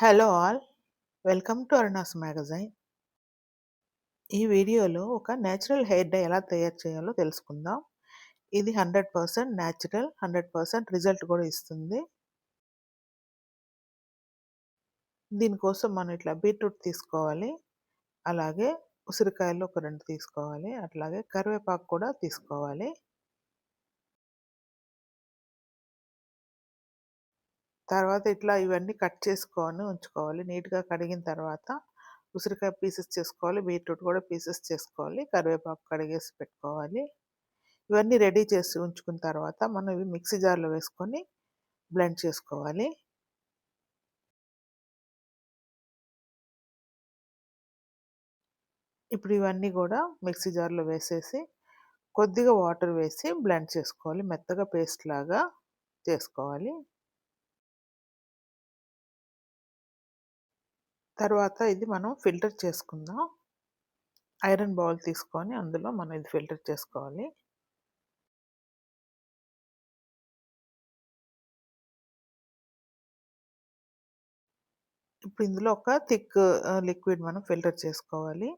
Hello all welcome to Aruna's magazine. ఈ వీడియోలో ఒక న్యాచురల్ హెయిర్ డై ఎలా తయారు చేయాలో తెలుసుకుందాం. ఇది hundred percent natural hundred percent result కూడా ఇస్తుంది. దీనికోసం మనం ఇట్లా బీట్రూట్ తీసుకోవాలి. అలాగే ఉసిరికాయలు ఒక రెండు తీసుకోవాలి. అట్లాగే కరివేపాకు కూడా తీసుకోవాలి. తర్వాత ఇట్లా ఇవన్నీ కట్ చేసుకొని ఉంచుకోవాలి. నీట్గా కడిగిన తర్వాత ఉసిరికాయ పీసెస్ చేసుకోవాలి బీట్రూట్ కూడా పీసెస్ చేసుకోవాలి కరివేపాకు కడిగేసి పెట్టుకోవాలి. ఇవన్నీ రెడీ చేసి ఉంచుకున్న తర్వాత మనం ఇవి మిక్సీ జార్లో వేసుకొని బ్లెండ్ చేసుకోవాలి. ఇప్పుడు ఇవన్నీ కూడా మిక్సీ జార్లో వేసేసి కొద్దిగా వాటర్ వేసి బ్లెండ్ చేసుకోవాలి. మెత్తగా పేస్ట్ లాగా చేసుకోవాలి. తర్వాత ఇది మనం ఫిల్టర్ చేసుకుందాం. ఐరన్ బౌల్ తీసుకొని అందులో మనం ఇది ఫిల్టర్ చేసుకోవాలి. ఇప్పుడు ఇందులో ఒక థిక్ లిక్విడ్ మనం ఫిల్టర్ చేసుకోవాలి.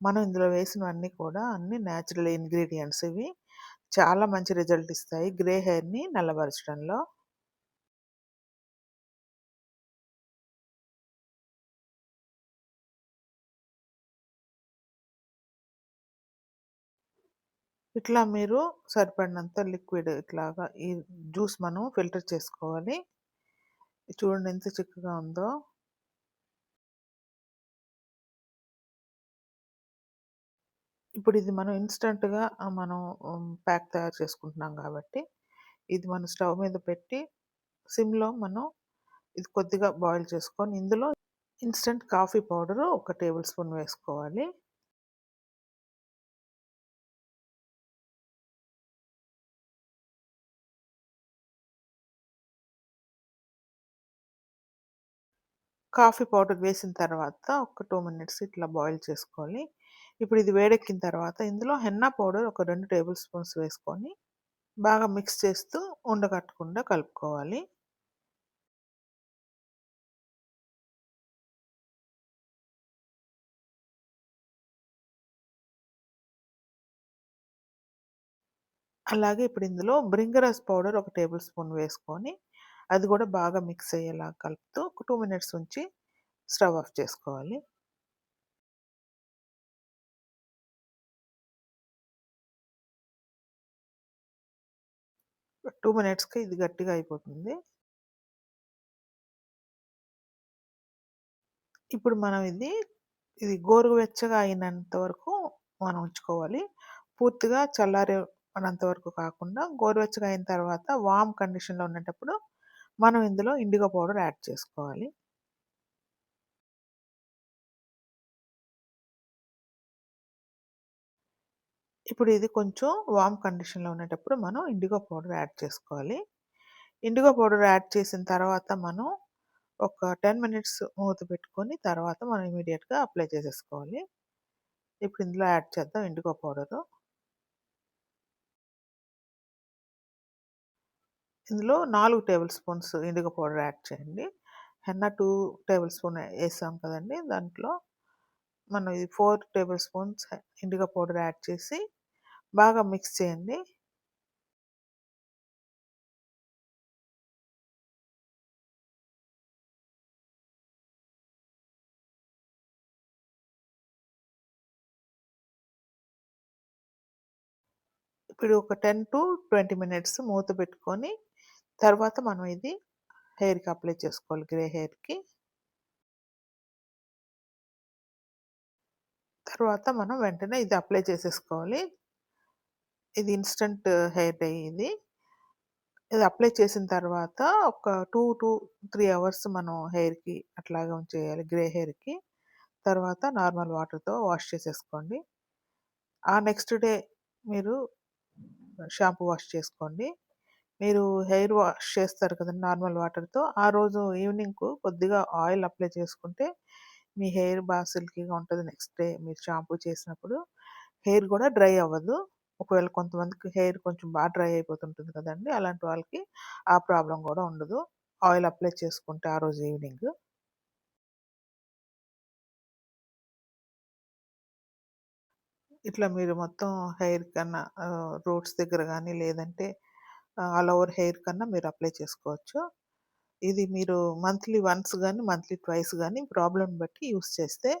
మనం ఇందులో వేసినవన్నీ కూడా అన్ని న్యాచురల్ ఇంగ్రీడియంట్స్ ఇవి. చాలా మంచి రిజల్ట్ ఇస్తాయి. గ్రే హెయిర్ని నల్లబరచడంలో. ఇట్లా మీరు సరిపడినంత లిక్విడ్ ఇట్లాగా ఈ జ్యూస్ మనం ఫిల్టర్ చేసుకోవాలి. చూడండి ఎంత చిక్కగా ఉందో. ఇప్పుడు ఇది మనం ఇన్స్టంట్గా మనం ప్యాక్ తయారు చేసుకుంటున్నాం కాబట్టి ఇది మనం స్టవ్ మీద పెట్టి సిమ్లో మనం ఇది కొద్దిగా బాయిల్ చేసుకొని ఇందులో ఇన్స్టంట్ కాఫీ పౌడరు ఒక టేబుల్ స్పూన్ వేసుకోవాలి. కాఫీ పౌడర్ వేసిన తర్వాత ఒక టూ మినిట్స్ ఇట్లా బాయిల్ చేసుకోవాలి ఇప్పుడు ఇది వేడెక్కిన తర్వాత ఇందులో హెన్నా పౌడర్ ఒక రెండు టేబుల్ స్పూన్స్ వేసుకొని బాగా మిక్స్ చేస్తూ ఉండకట్టకుండా కలుపుకోవాలి. అలాగే ఇప్పుడు ఇందులో బ్రింగరస్ పౌడర్ ఒక టేబుల్ స్పూన్ వేసుకొని అది కూడా బాగా మిక్స్ అయ్యేలా కలుపుతూ ఒక టూ మినిట్స్ ఉంచి స్టవ్ ఆఫ్ చేసుకోవాలి. టూ మినిట్స్కి ఇది గట్టిగా అయిపోతుంది. ఇప్పుడు మనం ఇది ఇది గోరువెచ్చగా అయినంత వరకు మనం ఉంచుకోవాలి. పూర్తిగా చల్లారే అనంత వరకు కాకుండా గోరువెచ్చగా అయిన తర్వాత వామ్ కండిషన్లో ఉన్నప్పుడు మనం ఇందులో ఇండిగో పౌడర్ యాడ్ చేసుకోవాలి. ఇప్పుడు ఇది కొంచెం వామ్ కండిషన్లో ఉండేటప్పుడు మనం ఇండిగో పౌడర్ యాడ్ చేసుకోవాలి. ఇండిగో పౌడర్ యాడ్ చేసిన తర్వాత మనం ఒక టెన్ మినిట్స్ మూత పెట్టుకొని తర్వాత మనం ఇమీడియట్గా అప్లై చేసేసుకోవాలి. ఇప్పుడు ఇందులో యాడ్ చేద్దాం ఇండిగో పౌడరు. ఇందులో నాలుగు tablespoons indigo powder add చేయండి. హెన్న టూ టేబుల్ స్పూన్ వేసాం కదండి. దాంట్లో మనం ఇది four tablespoons indigo powder add చేసి బాగా మిక్స్ చేయండి. ఇప్పుడు ఒక టెన్ టు ట్వంటీ మినిట్స్ మూత పెట్టుకొని తర్వాత మనం ఇది హెయిర్కి అప్లై చేసుకోవాలి గ్రే హెయిర్కి తర్వాత మనం వెంటనే ఇది అప్లై చేసేసుకోవాలి. ఇది ఇన్స్టంట్ హెయిర్ డై ఇది. ఇది అప్లై చేసిన తర్వాత ఒక టూ టూ త్రీ అవర్స్ మనం హెయిర్కి అట్లాగే ఉంచేయాలి గ్రే హెయిర్కి తర్వాత నార్మల్ వాటర్తో వాష్ చేసేసుకోండి. ఆ నెక్స్ట్ డే మీరు షాంపూ వాష్ చేసుకోండి. మీరు హెయిర్ వాష్ చేస్తారు కదండి నార్మల్ వాటర్తో ఆ రోజు ఈవినింగ్కు కొద్దిగా ఆయిల్ అప్లై చేసుకుంటే మీ హెయిర్ బాగా సిల్కీగా ఉంటుంది. నెక్స్ట్ డే మీరు షాంపూ చేసినప్పుడు హెయిర్ కూడా డ్రై అవ్వదు. ఒకవేళ కొంతమందికి హెయిర్ కొంచెం బాగా డ్రై అయిపోతుంటుంది కదండి అలాంటి వాళ్ళకి ఆ ప్రాబ్లం కూడా ఉండదు. ఆయిల్ అప్లై చేసుకుంటే ఆ రోజు ఈవినింగ్. ఇట్లా మీరు మొత్తం హెయిర్ కన్నా రూట్స్ దగ్గర కానీ లేదంటే ఆల్ ఓవర్ హెయిర్ కన్నా మీరు అప్లై చేసుకోవచ్చు. ఇది మీరు మంత్లీ వన్స్ కానీ మంత్లీ ట్వైస్ కానీ ప్రాబ్లమ్‌ని బట్టి యూజ్ చేస్తే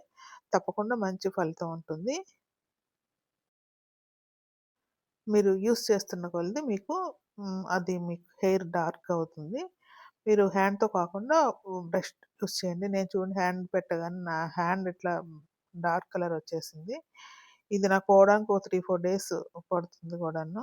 తప్పకుండా మంచి ఫలితం ఉంటుంది. మీరు యూస్ చేస్తున్న కొలది మీకు అది మీకు హెయిర్ డార్క్ అవుతుంది. మీరు హ్యాండ్‌తో కాకుండా బ్రష్ యూజ్ చేయండి. నేను చూడండి హ్యాండ్ పెట్టగానే నా హ్యాండ్ ఇట్లా డార్క్ కలర్ వచ్చేసింది. ఇది నాకు పోవడానికి ఒక 3, 4 డేస్ పడుతుంది కూడాను.